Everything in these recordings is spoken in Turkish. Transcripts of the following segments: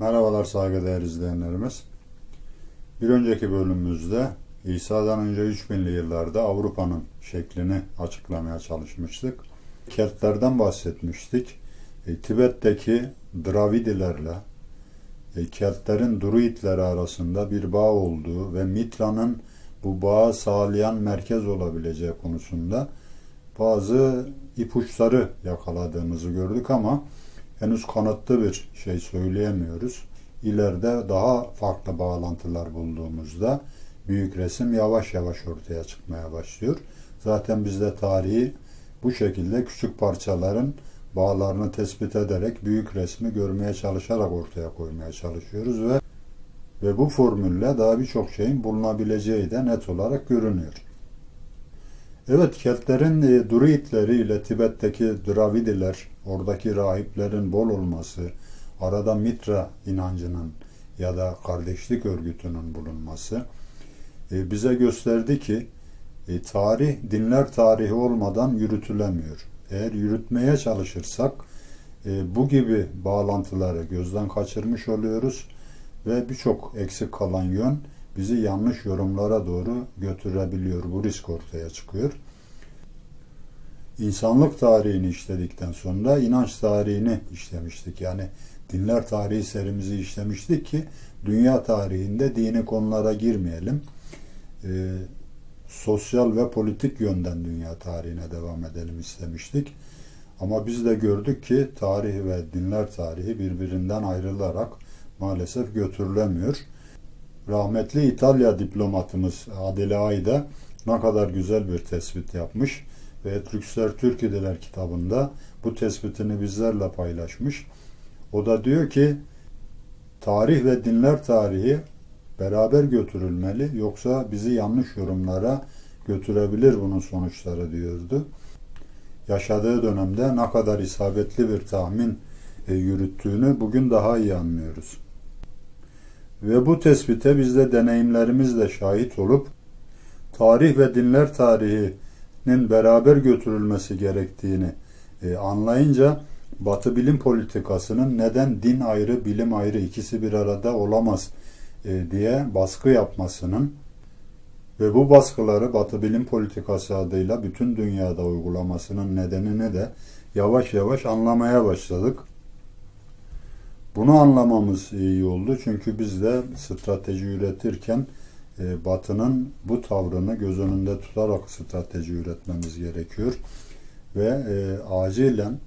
Merhabalar saygıdeğer izleyenlerimiz. Bir önceki bölümümüzde İsa'dan önce 3000'li yıllarda Avrupa'nın şeklini açıklamaya çalışmıştık. Keltlerden bahsetmiştik. E, Tibet'teki Dravidilerle e, Keltlerin Druidleri arasında bir bağ olduğu ve Mitra'nın bu bağı sağlayan merkez olabileceği konusunda bazı ipuçları yakaladığımızı gördük ama henüz kanıtlı bir şey söyleyemiyoruz. İleride daha farklı bağlantılar bulduğumuzda büyük resim yavaş yavaş ortaya çıkmaya başlıyor. Zaten biz de tarihi bu şekilde küçük parçaların bağlarını tespit ederek büyük resmi görmeye çalışarak ortaya koymaya çalışıyoruz ve ve bu formülle daha birçok şeyin bulunabileceği de net olarak görünüyor. Evet, Keltlerin e, Druidleri ile Tibet'teki Dravidiler, oradaki rahiplerin bol olması, arada Mitra inancının ya da kardeşlik örgütünün bulunması e, bize gösterdi ki e, tarih dinler tarihi olmadan yürütülemiyor. Eğer yürütmeye çalışırsak e, bu gibi bağlantıları gözden kaçırmış oluyoruz ve birçok eksik kalan yön bizi yanlış yorumlara doğru götürebiliyor. Bu risk ortaya çıkıyor. İnsanlık tarihini işledikten sonra inanç tarihini işlemiştik. Yani dinler tarihi serimizi işlemiştik ki dünya tarihinde dini konulara girmeyelim. Ee, sosyal ve politik yönden dünya tarihine devam edelim istemiştik. Ama biz de gördük ki tarih ve dinler tarihi birbirinden ayrılarak maalesef götürülemiyor. Rahmetli İtalya diplomatımız Adile Ayda ne kadar güzel bir tespit yapmış ve Türkler Türkiye'deler kitabında bu tespitini bizlerle paylaşmış. O da diyor ki tarih ve dinler tarihi beraber götürülmeli yoksa bizi yanlış yorumlara götürebilir bunun sonuçları diyordu. Yaşadığı dönemde ne kadar isabetli bir tahmin e, yürüttüğünü bugün daha iyi anlıyoruz. Ve bu tespite biz de deneyimlerimizle şahit olup tarih ve dinler tarihinin beraber götürülmesi gerektiğini e, anlayınca Batı bilim politikasının neden din ayrı, bilim ayrı ikisi bir arada olamaz e, diye baskı yapmasının ve bu baskıları Batı bilim politikası adıyla bütün dünyada uygulamasının nedenini de yavaş yavaş anlamaya başladık. Bunu anlamamız iyi oldu çünkü biz de strateji üretirken e, Batı'nın bu tavrını göz önünde tutarak strateji üretmemiz gerekiyor ve e, acilen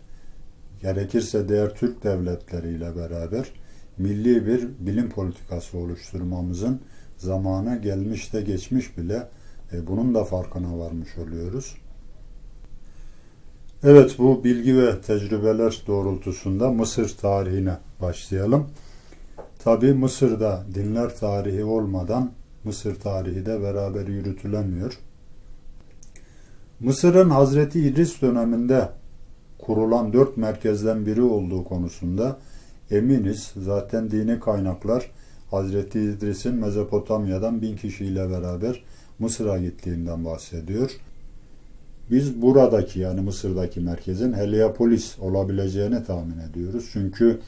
gerekirse diğer Türk devletleriyle beraber milli bir bilim politikası oluşturmamızın zamanı gelmiş de geçmiş bile e, bunun da farkına varmış oluyoruz. Evet bu bilgi ve tecrübeler doğrultusunda Mısır tarihine başlayalım. Tabi Mısır'da dinler tarihi olmadan Mısır tarihi de beraber yürütülemiyor. Mısır'ın Hazreti İdris döneminde kurulan dört merkezden biri olduğu konusunda eminiz. Zaten dini kaynaklar Hazreti İdris'in Mezopotamya'dan bin kişiyle beraber Mısır'a gittiğinden bahsediyor. Biz buradaki yani Mısır'daki merkezin Heliopolis olabileceğini tahmin ediyoruz. Çünkü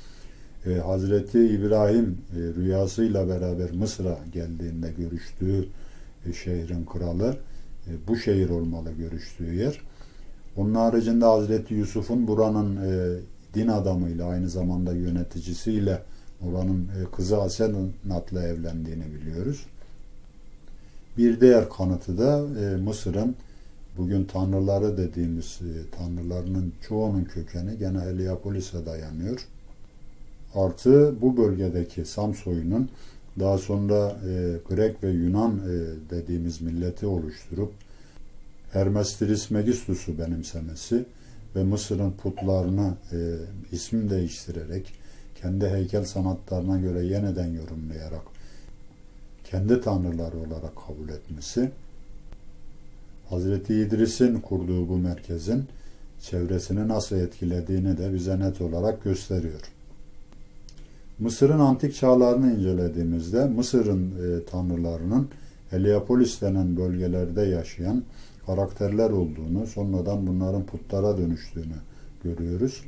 e, Hazreti İbrahim e, rüyasıyla beraber Mısır'a geldiğinde görüştüğü e, şehrin kralı e, bu şehir olmalı görüştüğü yer. Onun haricinde Hazreti Yusuf'un buranın e, din adamıyla aynı zamanda yöneticisiyle oranın e, kızı Asenat'la evlendiğini biliyoruz. Bir diğer kanıtı da e, Mısır'ın bugün tanrıları dediğimiz e, tanrılarının çoğunun kökeni gene Heliopolis'e dayanıyor. Artı bu bölgedeki Sam soyunun daha sonra e, Grek ve Yunan e, dediğimiz milleti oluşturup Hermes Trismegistus'u benimsemesi ve Mısır'ın putlarını e, isim değiştirerek kendi heykel sanatlarına göre yeniden yorumlayarak kendi tanrıları olarak kabul etmesi Hazreti İdris'in kurduğu bu merkezin çevresini nasıl etkilediğini de bize net olarak gösteriyor. Mısır'ın antik çağlarını incelediğimizde Mısır'ın e, tanrılarının Heliopolis denen bölgelerde yaşayan karakterler olduğunu, sonradan bunların putlara dönüştüğünü görüyoruz.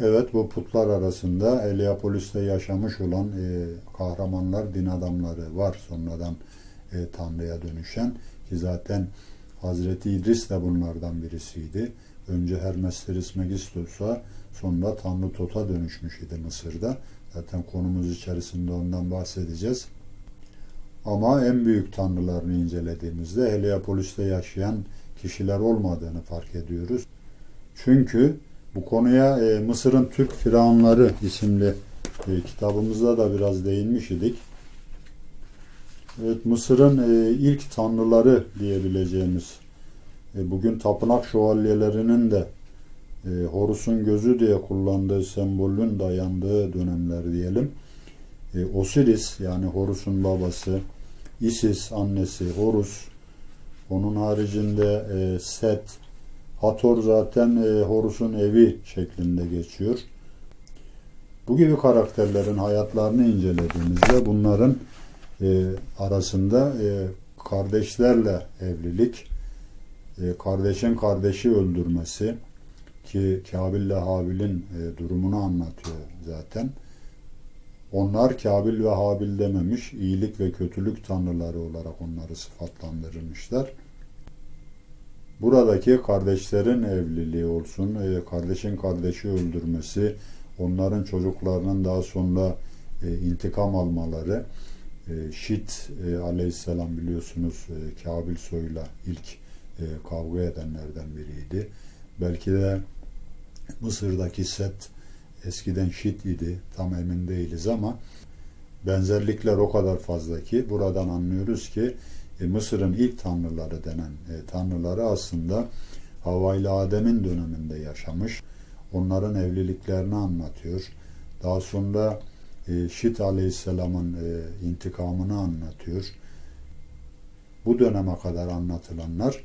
Evet bu putlar arasında Heliopolis'te yaşamış olan e, kahramanlar, din adamları var sonradan e, Tanrı'ya dönüşen ki zaten Hazreti İdris de bunlardan birisiydi. Önce Hermes Trismegistus'a sonra Tanrı Tot'a dönüşmüş idi Mısır'da. Zaten konumuz içerisinde ondan bahsedeceğiz. Ama en büyük tanrılarını incelediğimizde Heliopolis'te yaşayan kişiler olmadığını fark ediyoruz. Çünkü bu konuya e, Mısır'ın Türk Firavunları isimli e, kitabımızda da biraz değinmiş idik. Evet, Mısır'ın e, ilk tanrıları diyebileceğimiz e, bugün tapınak şövalyelerinin de e, Horus'un gözü diye kullandığı sembolün dayandığı dönemler diyelim. E, Osiris yani Horus'un babası, Isis annesi Horus, onun haricinde e, Set, Hator zaten e, Horus'un evi şeklinde geçiyor. Bu gibi karakterlerin hayatlarını incelediğimizde bunların e, arasında e, kardeşlerle evlilik, e, kardeşin kardeşi öldürmesi ki Kabil ile Habil'in e, durumunu anlatıyor zaten. Onlar Kabil ve Habil dememiş, iyilik ve kötülük tanrıları olarak onları sıfatlandırılmışlar. Buradaki kardeşlerin evliliği olsun, e, kardeşin kardeşi öldürmesi, onların çocuklarının daha sonra e, intikam almaları, e, Şit e, aleyhisselam biliyorsunuz e, Kabil soyla ilk e, kavga edenlerden biriydi. Belki de Mısır'daki Set eskiden Şit idi. Tam emin değiliz ama benzerlikler o kadar fazla ki buradan anlıyoruz ki e, Mısır'ın ilk tanrıları denen e, tanrıları aslında Havva ile Adem'in döneminde yaşamış. Onların evliliklerini anlatıyor. Daha sonra e, Şit Aleyhisselam'ın intikamını anlatıyor. Bu döneme kadar anlatılanlar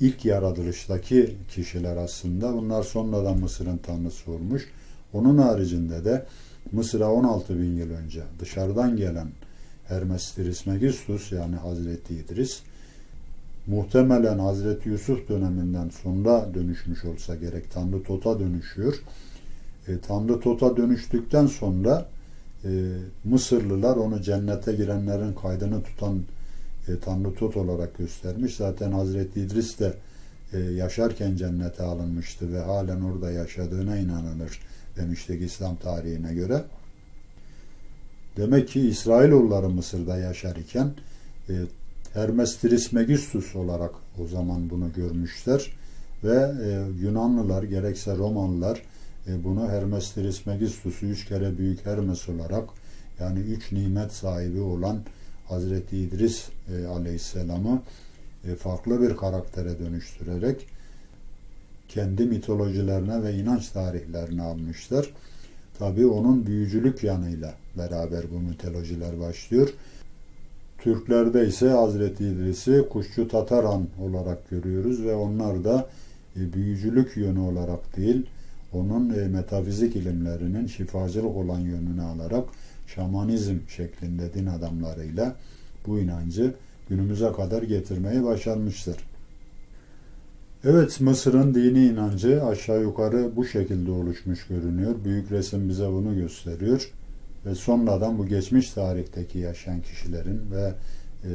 ilk yaratılıştaki kişiler aslında. Bunlar sonradan Mısır'ın tanrısı olmuş. Onun haricinde de Mısır'a 16 bin yıl önce dışarıdan gelen Hermes Trismegistus yani Hazreti İdris muhtemelen Hazreti Yusuf döneminden sonra dönüşmüş olsa gerek Tanrı Tot'a dönüşüyor. E, Tanrı Tot'a dönüştükten sonra e, Mısırlılar onu cennete girenlerin kaydını tutan e, Tanrı Tot olarak göstermiş. Zaten Hazreti İdris de e, yaşarken cennete alınmıştı ve halen orada yaşadığına inanılır demiştik İslam tarihine göre. Demek ki İsrailoğulları Mısır'da yaşar iken e, Hermes Trismegistus olarak o zaman bunu görmüşler ve e, Yunanlılar gerekse Romalılar e, bunu Hermes Trismegistus'u üç kere büyük Hermes olarak yani üç nimet sahibi olan Hazreti İdris e, Aleyhisselam'ı e, farklı bir karaktere dönüştürerek kendi mitolojilerine ve inanç tarihlerine almışlar. Tabi onun büyücülük yanıyla beraber bu mitolojiler başlıyor. Türklerde ise Hazreti İdris'i kuşçu Tataran olarak görüyoruz ve onlar da e, büyücülük yönü olarak değil, onun e, metafizik ilimlerinin şifacılık olan yönünü alarak şamanizm şeklinde din adamlarıyla bu inancı günümüze kadar getirmeyi başarmıştır. Evet Mısır'ın dini inancı aşağı yukarı bu şekilde oluşmuş görünüyor. Büyük resim bize bunu gösteriyor. Ve sonradan bu geçmiş tarihteki yaşayan kişilerin ve e,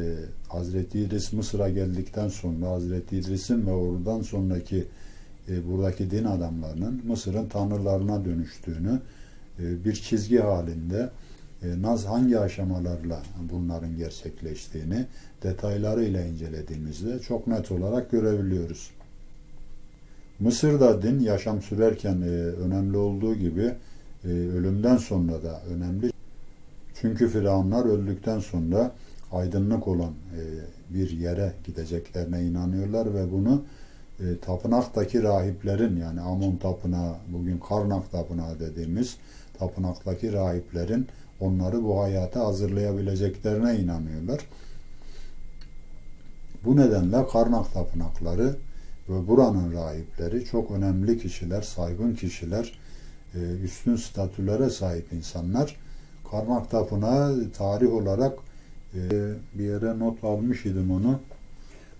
Hazreti İdris Mısır'a geldikten sonra Hazreti İdris'in ve oradan sonraki e, buradaki din adamlarının Mısır'ın tanrılarına dönüştüğünü e, bir çizgi halinde naz hangi aşamalarla bunların gerçekleştiğini detaylarıyla incelediğimizde çok net olarak görebiliyoruz. Mısır'da din yaşam sürerken e, önemli olduğu gibi e, ölümden sonra da önemli. Çünkü firavunlar öldükten sonra aydınlık olan e, bir yere gideceklerine inanıyorlar ve bunu e, tapınaktaki rahiplerin yani Amon tapınağı, bugün Karnak tapınağı dediğimiz tapınaktaki rahiplerin onları bu hayata hazırlayabileceklerine inanıyorlar. Bu nedenle Karnak tapınakları ve buranın rahipleri çok önemli kişiler, saygın kişiler, e, üstün statülere sahip insanlar. Karnak Tapınağı tarih olarak e, bir yere not almış idim onu.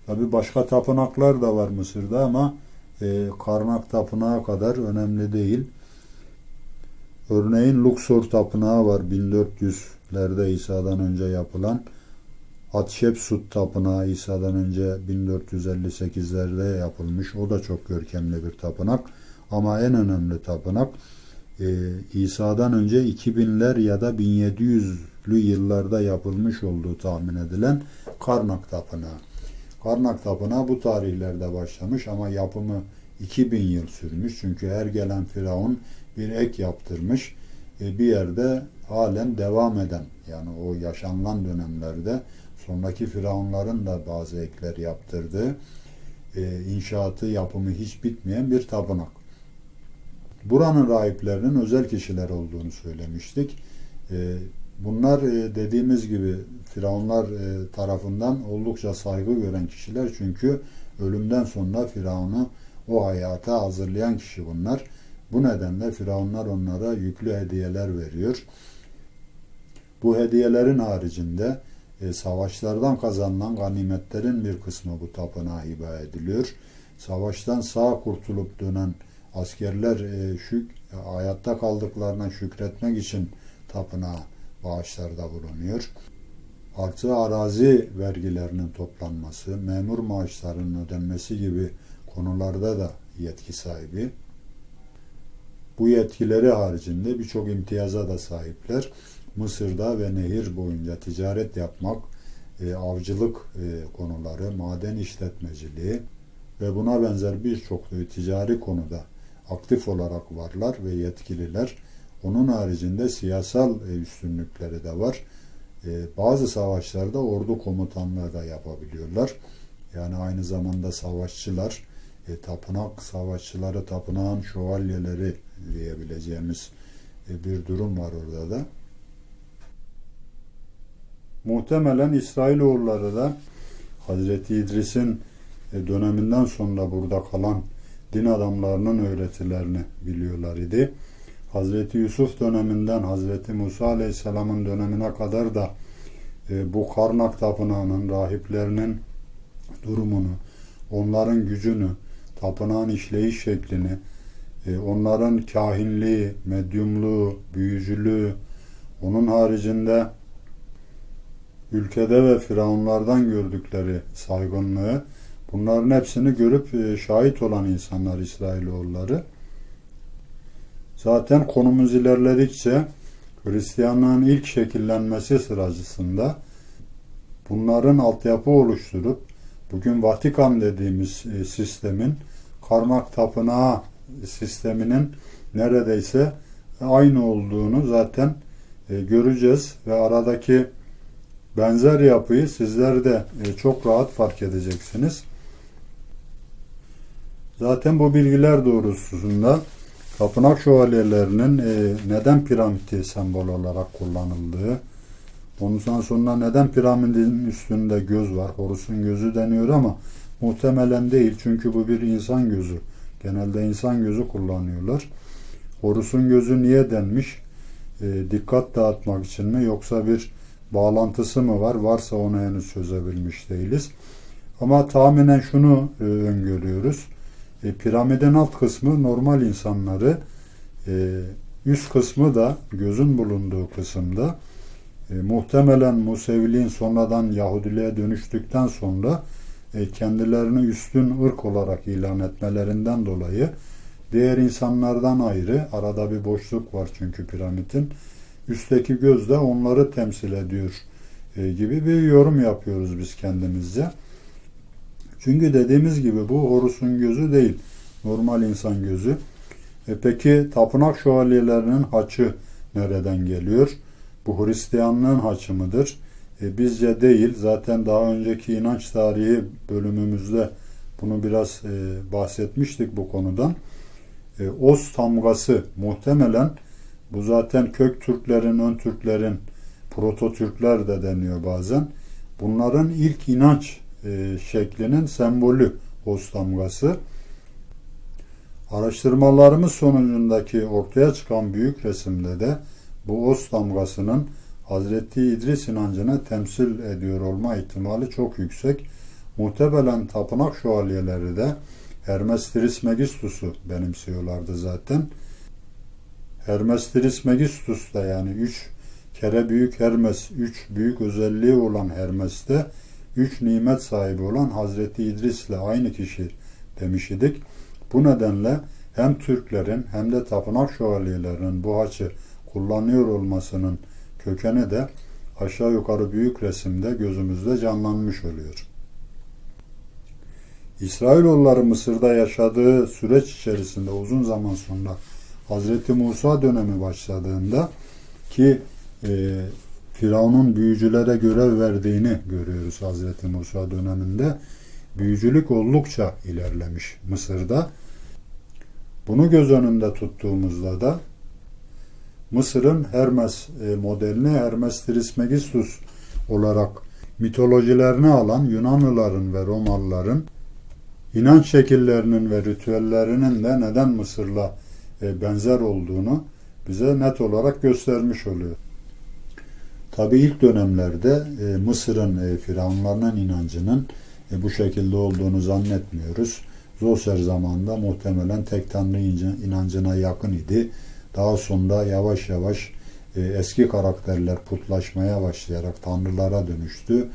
Tabi başka tapınaklar da var Mısır'da ama e, Karnak Tapınağı kadar önemli değil. Örneğin Luxor Tapınağı var 1400'lerde İsa'dan önce yapılan. Hatshepsut Tapınağı İsa'dan önce 1458'lerde yapılmış. O da çok görkemli bir tapınak. Ama en önemli tapınak e, İsa'dan önce 2000'ler ya da 1700'lü yıllarda yapılmış olduğu tahmin edilen Karnak Tapınağı. Karnak Tapınağı bu tarihlerde başlamış ama yapımı 2000 yıl sürmüş. Çünkü her gelen firavun bir ek yaptırmış. E, bir yerde halen devam eden yani o yaşanılan dönemlerde sonraki firavunların da bazı ekler yaptırdığı e, inşaatı yapımı hiç bitmeyen bir tapınak. Buranın rahiplerinin özel kişiler olduğunu söylemiştik. E, bunlar e, dediğimiz gibi firavunlar e, tarafından oldukça saygı gören kişiler çünkü ölümden sonra firavunu o hayata hazırlayan kişi bunlar. Bu nedenle firavunlar onlara yüklü hediyeler veriyor. Bu hediyelerin haricinde e, savaşlardan kazanılan ganimetlerin bir kısmı bu tapınağa hibe ediliyor. Savaştan sağ kurtulup dönen askerler e, şük, hayatta kaldıklarına şükretmek için tapınağa bağışlarda bulunuyor. Artı arazi vergilerinin toplanması, memur maaşlarının ödenmesi gibi konularda da yetki sahibi. Bu yetkileri haricinde birçok imtiyaza da sahipler. Mısır'da ve nehir boyunca ticaret yapmak, e, avcılık e, konuları, maden işletmeciliği ve buna benzer birçok e, ticari konuda aktif olarak varlar ve yetkililer. Onun haricinde siyasal üstünlükleri de var. Bazı savaşlarda ordu komutanlığı da yapabiliyorlar. Yani aynı zamanda savaşçılar, e, tapınak savaşçıları, tapınağın şövalyeleri diyebileceğimiz e, bir durum var orada da. Muhtemelen İsrailoğulları da Hazreti İdris'in e, döneminden sonra burada kalan din adamlarının öğretilerini biliyorlar idi. Hazreti Yusuf döneminden Hazreti Musa Aleyhisselam'ın dönemine kadar da e, bu Karnak Tapınağı'nın rahiplerinin durumunu, onların gücünü, tapınağın işleyiş şeklini, e, onların kahinliği, medyumluğu, büyücülüğü, onun haricinde ülkede ve firavunlardan gördükleri saygınlığı, bunların hepsini görüp e, şahit olan insanlar İsrailoğulları. Zaten konumuz ilerledikçe Hristiyanlığın ilk şekillenmesi sırasında bunların altyapı oluşturup bugün Vatikan dediğimiz e, sistemin karmak tapınağı sisteminin neredeyse aynı olduğunu zaten e, göreceğiz ve aradaki benzer yapıyı sizler de e, çok rahat fark edeceksiniz. Zaten bu bilgiler doğrultusunda tapınak şövalyelerinin neden piramidi sembol olarak kullanıldığı, Ondan sonra neden piramidin üstünde göz var? Horus'un gözü deniyor ama muhtemelen değil. Çünkü bu bir insan gözü. Genelde insan gözü kullanıyorlar. Horus'un gözü niye denmiş? E, dikkat dağıtmak için mi? Yoksa bir bağlantısı mı var? Varsa onu henüz çözebilmiş değiliz. Ama tahminen şunu e, öngörüyoruz. E, piramidin alt kısmı normal insanları, e, üst kısmı da gözün bulunduğu kısımda e, muhtemelen Museviliğin sonradan Yahudiliğe dönüştükten sonra e, kendilerini üstün ırk olarak ilan etmelerinden dolayı diğer insanlardan ayrı arada bir boşluk var çünkü piramidin üstteki göz de onları temsil ediyor e, gibi bir yorum yapıyoruz biz kendimizce. Çünkü dediğimiz gibi bu Horus'un gözü değil. Normal insan gözü. E peki tapınak şövalyelerinin haçı nereden geliyor? Bu Hristiyanlığın haçımıdır. E, bizce değil. Zaten daha önceki inanç tarihi bölümümüzde bunu biraz e, bahsetmiştik bu konudan. E, Oz tamgası muhtemelen bu zaten kök Türklerin, ön Türklerin, proto Türkler de deniyor bazen. Bunların ilk inanç e, şeklinin sembolü Oz tamgası. Araştırmalarımız sonucundaki ortaya çıkan büyük resimde de bu os damgasının Hazreti İdris inancını temsil ediyor olma ihtimali çok yüksek. Muhtemelen tapınak şövalyeleri de Hermes Trismegistus'u benimsiyorlardı zaten. Hermes Trismegistus da yani üç kere büyük Hermes, üç büyük özelliği olan Hermes'te üç nimet sahibi olan Hazreti İdris'le aynı kişi demiş idik. Bu nedenle hem Türklerin hem de tapınak şövalyelerinin bu haçı kullanıyor olmasının kökeni de aşağı yukarı büyük resimde gözümüzde canlanmış oluyor. İsrailoğulları Mısır'da yaşadığı süreç içerisinde uzun zaman sonra Hazreti Musa dönemi başladığında ki e, Firavun'un büyücülere görev verdiğini görüyoruz Hazreti Musa döneminde. Büyücülük oldukça ilerlemiş Mısır'da. Bunu göz önünde tuttuğumuzda da Mısır'ın Hermes e, modelini Hermes Trismegistus olarak mitolojilerini alan Yunanlıların ve Romalıların inanç şekillerinin ve ritüellerinin de neden Mısır'la e, benzer olduğunu bize net olarak göstermiş oluyor. Tabi ilk dönemlerde e, Mısır'ın firavunlarının inancının bu şekilde olduğunu zannetmiyoruz. Zoser zamanında muhtemelen tek tanrı inancına yakın idi. Daha sonra yavaş yavaş e, eski karakterler putlaşmaya başlayarak tanrılara dönüştü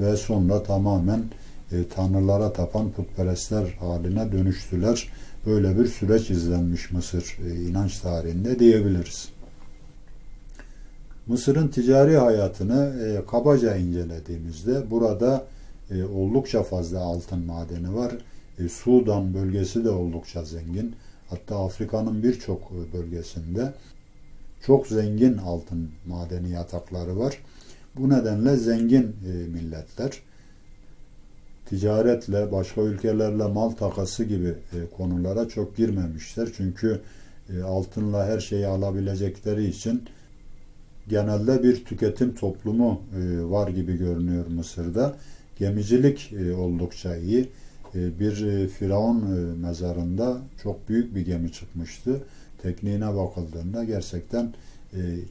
ve sonra tamamen e, tanrılara tapan putperestler haline dönüştüler. Böyle bir süreç izlenmiş Mısır e, inanç tarihinde diyebiliriz. Mısır'ın ticari hayatını e, kabaca incelediğimizde burada e, oldukça fazla altın madeni var. E, Sudan bölgesi de oldukça zengin. Hatta Afrika'nın birçok bölgesinde çok zengin altın madeni yatakları var. Bu nedenle zengin e, milletler ticaretle, başka ülkelerle mal takası gibi e, konulara çok girmemişler. Çünkü e, altınla her şeyi alabilecekleri için genelde bir tüketim toplumu var gibi görünüyor Mısır'da. Gemicilik oldukça iyi. E, bir e, Firavun e, mezarında çok büyük bir gemi çıkmıştı. Tekniğine bakıldığında gerçekten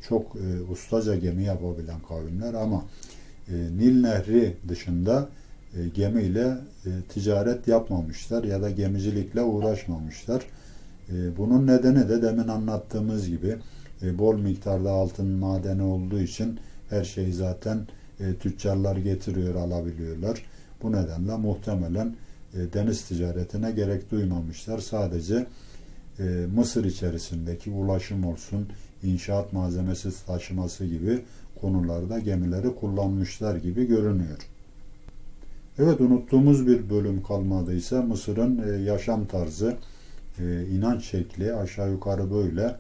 çok ustaca gemi yapabilen kavimler ama Nil Nehri dışında gemiyle ticaret yapmamışlar ya da gemicilikle uğraşmamışlar. Bunun nedeni de demin anlattığımız gibi bol miktarda altın madeni olduğu için her şeyi zaten tüccarlar getiriyor, alabiliyorlar. Bu nedenle muhtemelen deniz ticaretine gerek duymamışlar. Sadece Mısır içerisindeki ulaşım olsun, inşaat malzemesi taşıması gibi konularda gemileri kullanmışlar gibi görünüyor. Evet unuttuğumuz bir bölüm kalmadıysa Mısır'ın e, yaşam tarzı, e, inanç şekli aşağı yukarı böyle.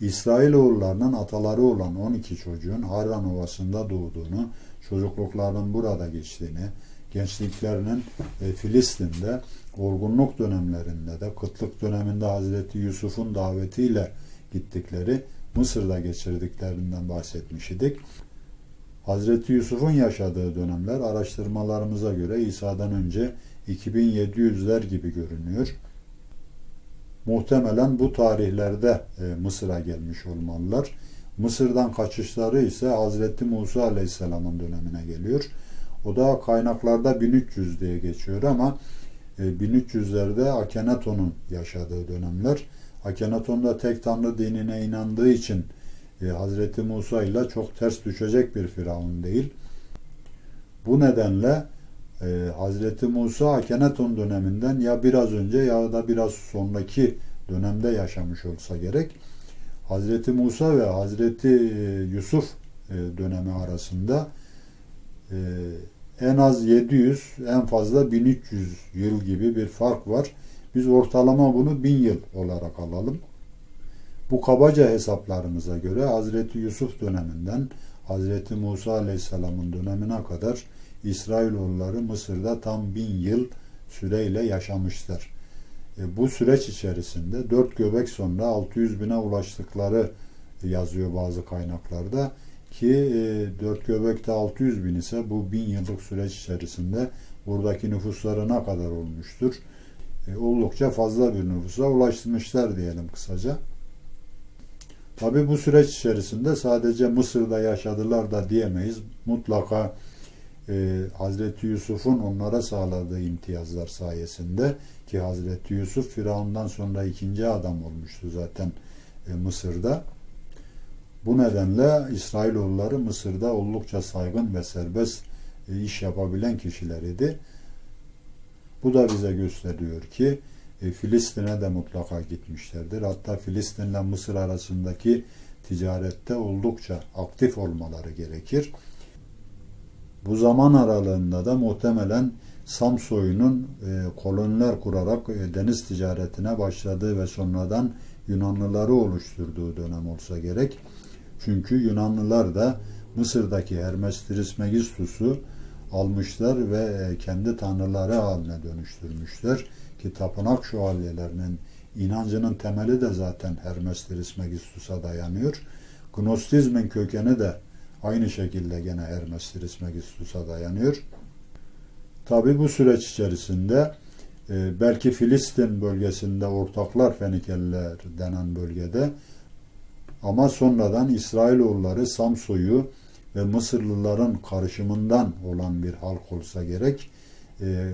İsrailoğullarının ataları olan 12 çocuğun Harran Ovası'nda doğduğunu, çocukluklarının burada geçtiğini, gençliklerinin e, Filistin'de, olgunluk dönemlerinde de, kıtlık döneminde Hazreti Yusuf'un davetiyle gittikleri, Mısır'da geçirdiklerinden bahsetmiş idik. Hazreti Yusuf'un yaşadığı dönemler araştırmalarımıza göre İsa'dan önce 2700'ler gibi görünüyor. Muhtemelen bu tarihlerde e, Mısır'a gelmiş olmalılar. Mısır'dan kaçışları ise Hazreti Musa Aleyhisselam'ın dönemine geliyor. O da kaynaklarda 1300 diye geçiyor ama 1300'lerde e, Akhenaton'un yaşadığı dönemler. Akhenaton da tek tanrı dinine inandığı için e, Hazreti Musa ile çok ters düşecek bir firavun değil. Bu nedenle e, Hazreti Musa Akenaton döneminden ya biraz önce ya da biraz sonraki dönemde yaşamış olsa gerek. Hazreti Musa ve Hazreti Yusuf dönemi arasında e, en az 700, en fazla 1300 yıl gibi bir fark var. Biz ortalama bunu 1000 yıl olarak alalım. Bu kabaca hesaplarımıza göre Hazreti Yusuf döneminden Hazreti Musa Aleyhisselam'ın dönemine kadar İsrailoğulları Mısır'da tam bin yıl süreyle yaşamışlar. E, bu süreç içerisinde dört göbek sonra 600 bine ulaştıkları yazıyor bazı kaynaklarda ki e, dört göbekte 600 bin ise bu bin yıllık süreç içerisinde buradaki nüfusları ne kadar olmuştur? E, oldukça fazla bir nüfusa ulaşmışlar diyelim kısaca. Tabi bu süreç içerisinde sadece Mısır'da yaşadılar da diyemeyiz. Mutlaka e, Hazreti Yusuf'un onlara sağladığı imtiyazlar sayesinde ki Hazreti Yusuf Firavun'dan sonra ikinci adam olmuştu zaten e, Mısır'da. Bu nedenle İsrailoğulları Mısır'da oldukça saygın ve serbest e, iş yapabilen kişiler idi. Bu da bize gösteriyor ki e, Filistin'e de mutlaka gitmişlerdir. Hatta Filistin'le Mısır arasındaki ticarette oldukça aktif olmaları gerekir. Bu zaman aralığında da muhtemelen Samsoy'un e, koloniler kurarak deniz ticaretine başladığı ve sonradan Yunanlıları oluşturduğu dönem olsa gerek. Çünkü Yunanlılar da Mısır'daki Hermes Trismegistus'u almışlar ve e, kendi tanrıları haline dönüştürmüşler. Ki tapınak şövalyelerinin inancının temeli de zaten Hermes Trismegistus'a dayanıyor. Gnostizmin kökeni de aynı şekilde gene Hermes Trismegistus'a dayanıyor. Tabi bu süreç içerisinde e, belki Filistin bölgesinde ortaklar Fenikeliler denen bölgede ama sonradan İsrailoğulları Samsoy'u ve Mısırlıların karışımından olan bir halk olsa gerek e,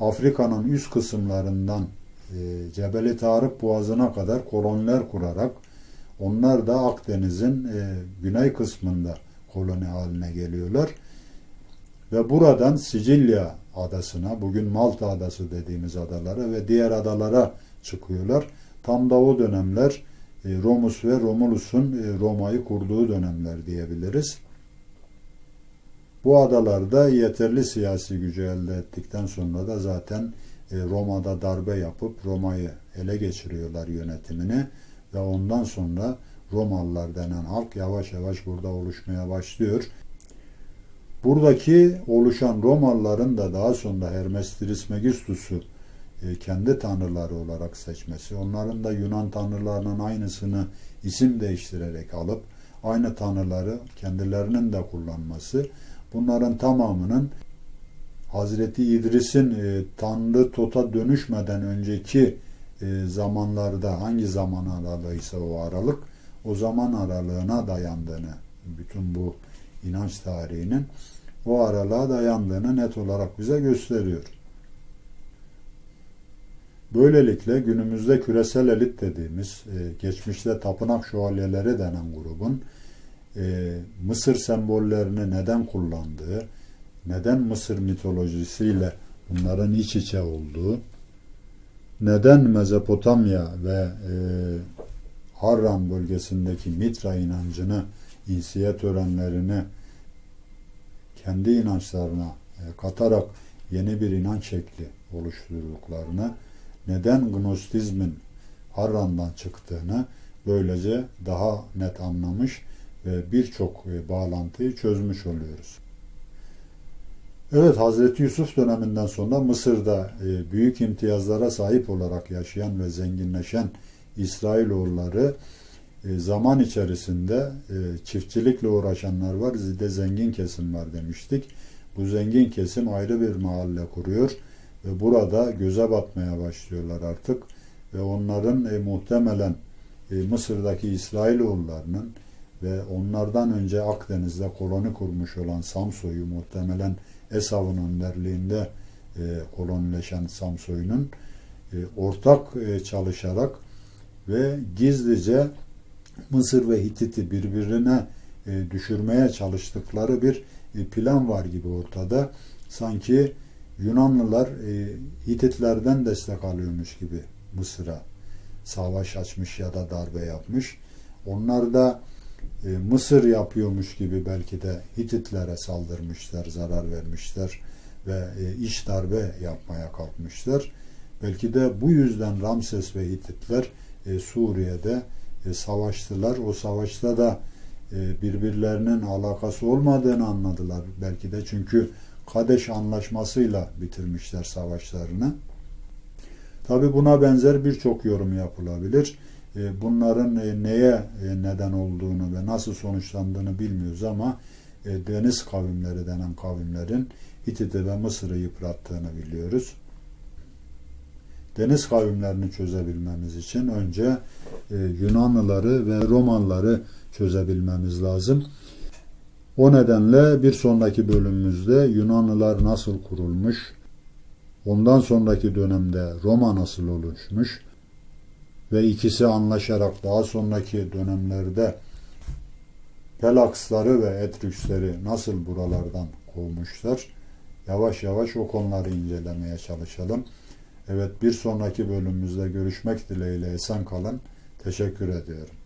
Afrika'nın üst kısımlarından e, Cebeli Tarık Boğazı'na kadar koloniler kurarak onlar da Akdeniz'in e, güney kısmında koloni haline geliyorlar. Ve buradan Sicilya adasına, bugün Malta adası dediğimiz adalara ve diğer adalara çıkıyorlar. Tam da o dönemler Romus ve Romulus'un e, Roma'yı kurduğu dönemler diyebiliriz. Bu adalarda yeterli siyasi gücü elde ettikten sonra da zaten e, Roma'da darbe yapıp Roma'yı ele geçiriyorlar yönetimini ve ondan sonra Romalılar denen halk yavaş yavaş burada oluşmaya başlıyor. Buradaki oluşan Romalıların da daha sonra Hermes Trismegistus'u e, kendi tanrıları olarak seçmesi, onların da Yunan tanrılarının aynısını isim değiştirerek alıp aynı tanrıları kendilerinin de kullanması, bunların tamamının Hazreti İdris'in e, Tanrı Tot'a dönüşmeden önceki e, zamanlarda hangi zaman aralığıysa o aralık o zaman aralığına dayandığını bütün bu inanç tarihinin o aralığa dayandığını net olarak bize gösteriyor. Böylelikle günümüzde küresel elit dediğimiz e, geçmişte tapınak şövalyeleri denen grubun e, Mısır sembollerini neden kullandığı, neden Mısır mitolojisiyle bunların iç içe olduğu, neden Mezopotamya ve e, Harran bölgesindeki Mitra inancını, insiyet törenlerini kendi inançlarına katarak yeni bir inanç şekli oluşturduklarını, neden Gnostizmin Harran'dan çıktığını böylece daha net anlamış ve birçok e, bağlantıyı çözmüş oluyoruz. Evet Hazreti Yusuf döneminden sonra Mısır'da e, büyük imtiyazlara sahip olarak yaşayan ve zenginleşen İsrailoğulları e, zaman içerisinde çiftçilikle uğraşanlar var, zide zengin kesim var demiştik. Bu zengin kesim ayrı bir mahalle kuruyor ve burada göze batmaya başlıyorlar artık ve onların e, muhtemelen e, Mısır'daki İsrailoğullarının ve onlardan önce Akdeniz'de koloni kurmuş olan Samsoy'u muhtemelen Esav'ın önderliğinde e, kolonileşen Samsoy'un e, ortak e, çalışarak ve gizlice Mısır ve Hitit'i birbirine e, düşürmeye çalıştıkları bir e, plan var gibi ortada. Sanki Yunanlılar e, Hititlerden destek alıyormuş gibi Mısır'a savaş açmış ya da darbe yapmış. Onlar da e, Mısır yapıyormuş gibi belki de Hititlere saldırmışlar, zarar vermişler ve e, iş darbe yapmaya kalkmışlar. Belki de bu yüzden Ramses ve Hititler e, Suriye'de e, savaştılar. O savaşta da e, birbirlerinin alakası olmadığını anladılar. Belki de çünkü Kadeş Anlaşması'yla bitirmişler savaşlarını. Tabi buna benzer birçok yorum yapılabilir. E, bunların e, neye e, neden olduğunu ve nasıl sonuçlandığını bilmiyoruz ama deniz kavimleri denen kavimlerin Hitit'i ve Mısır'ı yıprattığını biliyoruz. Deniz kavimlerini çözebilmemiz için önce Yunanlıları ve Romanlıları çözebilmemiz lazım. O nedenle bir sonraki bölümümüzde Yunanlılar nasıl kurulmuş, ondan sonraki dönemde Roma nasıl oluşmuş ve ikisi anlaşarak daha sonraki dönemlerde Pelaksları ve Etrüksleri nasıl buralardan kovmuşlar. Yavaş yavaş o konuları incelemeye çalışalım. Evet bir sonraki bölümümüzde görüşmek dileğiyle esen kalın. Teşekkür ediyorum.